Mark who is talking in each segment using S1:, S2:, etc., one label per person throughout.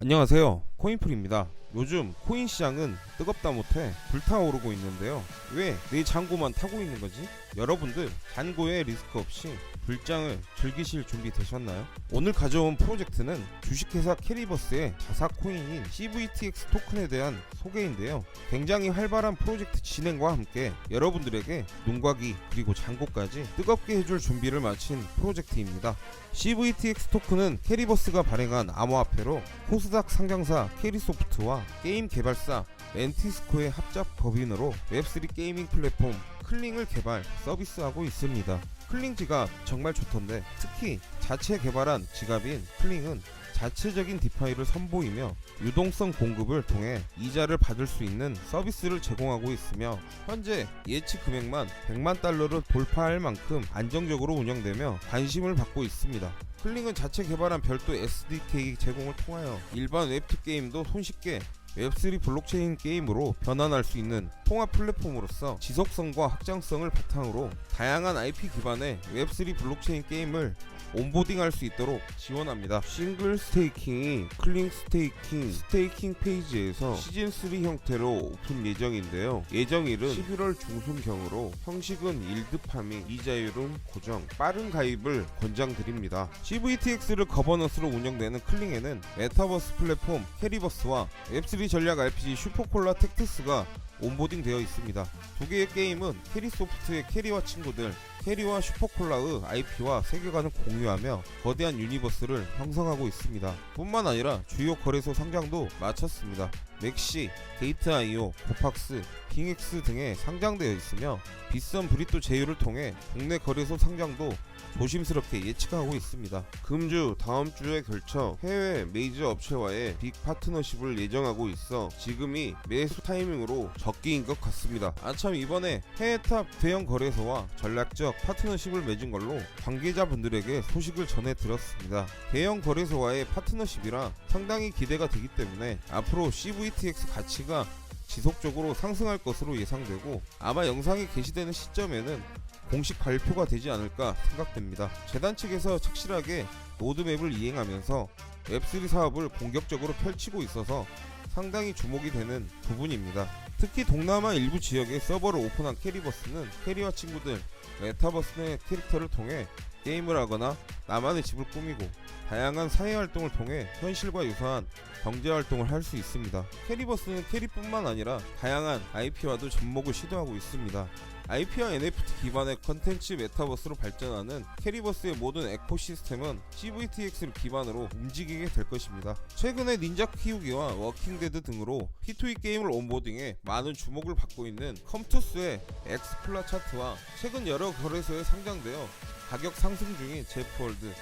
S1: 안녕하세요. 코인풀입니다. 요즘 코인 시장은 뜨겁다 못해 불타오르고 있는데요. 왜 내 잔고만 타고 있는 거지? 여러분들 잔고에 리스크 없이 불장을 즐기실 준비 되셨나요? 오늘 가져온 프로젝트는 주식회사 캐리버스의 자사 코인인 CVTX 토큰에 대한 소개인데요. 굉장히 활발한 프로젝트 진행과 함께 여러분들에게 눈과 귀 그리고 잔고까지 뜨겁게 해줄 준비를 마친 프로젝트입니다. CVTX 토큰은 캐리버스가 발행한 암호화폐로 코스닥 상장사 캐리소프트와 게임 개발사 멘티스코의 합작 법인으로 웹3 게이밍 플랫폼 클링을 개발 서비스하고 있습니다. 클링 지갑 정말 좋던데 특히 자체 개발한 지갑인 클링은 자체적인 디파이를 선보이며 유동성 공급을 통해 이자를 받을 수 있는 서비스를 제공하고 있으며 현재 예치 금액만 100만 달러를 돌파할 만큼 안정적으로 운영되며 관심을 받고 있습니다. 클링은 자체 개발한 별도 SDK 제공을 통하여 일반 웹2 게임도 손쉽게 웹3 블록체인 게임으로 변환할 수 있는 통합 플랫폼으로서 지속성과 확장성을 바탕으로 다양한 IP 기반의 웹3 블록체인 게임을 온보딩 할 수 있도록 지원합니다. 싱글 스테이킹이 클링 스테이킹 스테이킹 페이지에서 시즌 3 형태로 오픈 예정인데요. 예정일은 11월 중순경으로 형식은 일드 파밍, 이자율은 고정, 빠른 가입을 권장드립니다. CVTX를 거버넌스로 운영되는 클링에는 메타버스 플랫폼 캐리버스와 웹3 전략 RPG 슈퍼콜라 텍트스가 온보딩 되어 있습니다. 두 개의 게임은 캐리소프트의 캐리와 친구들, 캐리와 슈퍼콜라의 IP와 세계관을 공유하며 거대한 유니버스를 형성하고 있습니다. 뿐만 아니라 주요 거래소 상장도 마쳤습니다. 맥시, 데이트아이오, 고팍스, 킹엑스 등에 상장되어 있으며 비싼 브리또 제휴를 통해 국내 거래소 상장도 조심스럽게 예측하고 있습니다. 금주 다음 주에 걸쳐 해외 메이저 업체와의 빅 파트너십을 예정하고 있어 지금이 매수 타이밍으로 적기인 것 같습니다. 아참 이번에 해외 탑 대형 거래소와 전략적 파트너십을 맺은 걸로 관계자분들에게 소식을 전해 들었습니다. 대형 거래소와의 파트너십이라 상당히 기대가 되기 때문에 앞으로 CVTX 가치가 지속적으로 상승할 것으로 예상되고 아마 영상이 게시되는 시점에는 공식 발표가 되지 않을까 생각됩니다. 재단 측에서 착실하게 로드맵을 이행하면서 웹3 사업을 공격적으로 펼치고 있어서 상당히 주목이 되는 부분입니다. 특히 동남아 일부 지역에 서버를 오픈한 캐리버스는 캐리와 친구들 메타버스 내 캐릭터를 통해 게임을 하거나 나만의 집을 꾸미고 다양한 사회 활동을 통해 현실과 유사한 경제 활동을 할 수 있습니다. 캐리버스는 캐리뿐만 아니라 다양한 IP와도 접목을 시도하고 있습니다. IP와 NFT 기반의 컨텐츠 메타버스로 발전하는 캐리버스의 모든 에코시스템은 CVTX를 기반으로 움직이게 될 것입니다. 최근에 닌자 키우기와 워킹데드 등으로 P2E 게임을 온보딩해 많은 주목을 받고 있는 컴투스의 엑스플라 차트와 최근 여러 거래소에 상장되어 가격 상승 중인 제프 월드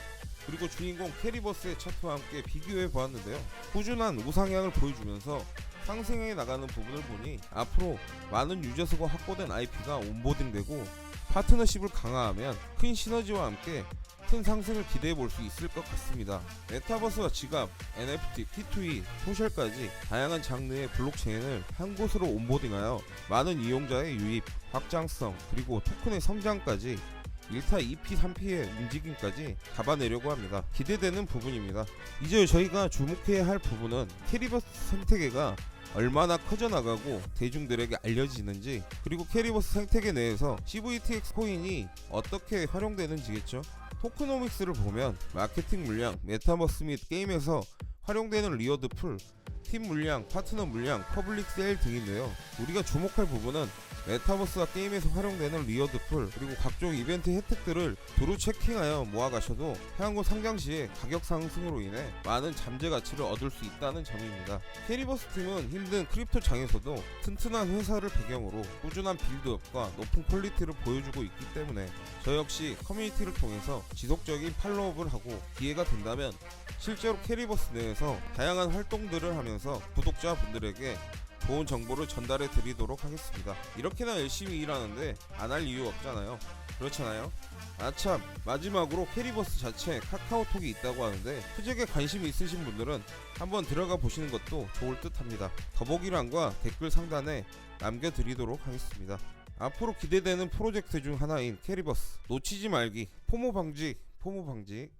S1: 그리고 주인공 캐리버스의 차트와 함께 비교해 보았는데요. 꾸준한 우상향을 보여주면서 상승해 나가는 부분을 보니 앞으로 많은 유저 수가 확보된 IP가 온보딩되고 파트너십을 강화하면 큰 시너지와 함께 큰 상승을 기대해 볼 수 있을 것 같습니다. 메타버스와 지갑, NFT, P2E, 소셜까지 다양한 장르의 블록체인을 한 곳으로 온보딩하여 많은 이용자의 유입, 확장성, 그리고 토큰의 성장까지 1타 2피 3피의 움직임까지 잡아내려고 합니다. 기대되는 부분입니다. 이제 저희가 주목해야 할 부분은 캐리버스 생태계가 얼마나 커져나가고 대중들에게 알려지는지 그리고 캐리버스 생태계 내에서 CVTX 코인이 어떻게 활용되는지겠죠. 토크노믹스를 보면 마케팅 물량, 메타버스 및 게임에서 활용되는 리워드 풀, 팀 물량, 파트너 물량, 퍼블릭 세일 등인데요. 우리가 주목할 부분은 메타버스와 게임에서 활용되는 리워드 풀 그리고 각종 이벤트 혜택들을 두루 체킹하여 모아가셔도 향후 상장 시에 가격 상승으로 인해 많은 잠재 가치를 얻을 수 있다는 점입니다. 캐리버스 팀은 힘든 크립토 장에서도 튼튼한 회사를 배경으로 꾸준한 빌드업과 높은 퀄리티를 보여주고 있기 때문에 저 역시 커뮤니티를 통해서 지속적인 팔로우업을 하고 기회가 된다면 실제로 캐리버스 내에서 다양한 활동들을 하면서 구독자분들에게 좋은 정보를 전달해 드리도록 하겠습니다. 이렇게나 열심히 일하는데 안 할 이유 없잖아요. 그렇잖아요. 아참 마지막으로 캐리버스 자체 카카오톡이 있다고 하는데 표적에 관심이 있으신 분들은 한번 들어가 보시는 것도 좋을 듯 합니다. 더보기란과 댓글 상단에 남겨드리도록 하겠습니다. 앞으로 기대되는 프로젝트 중 하나인 캐리버스 놓치지 말기 포모 방지 포모 방지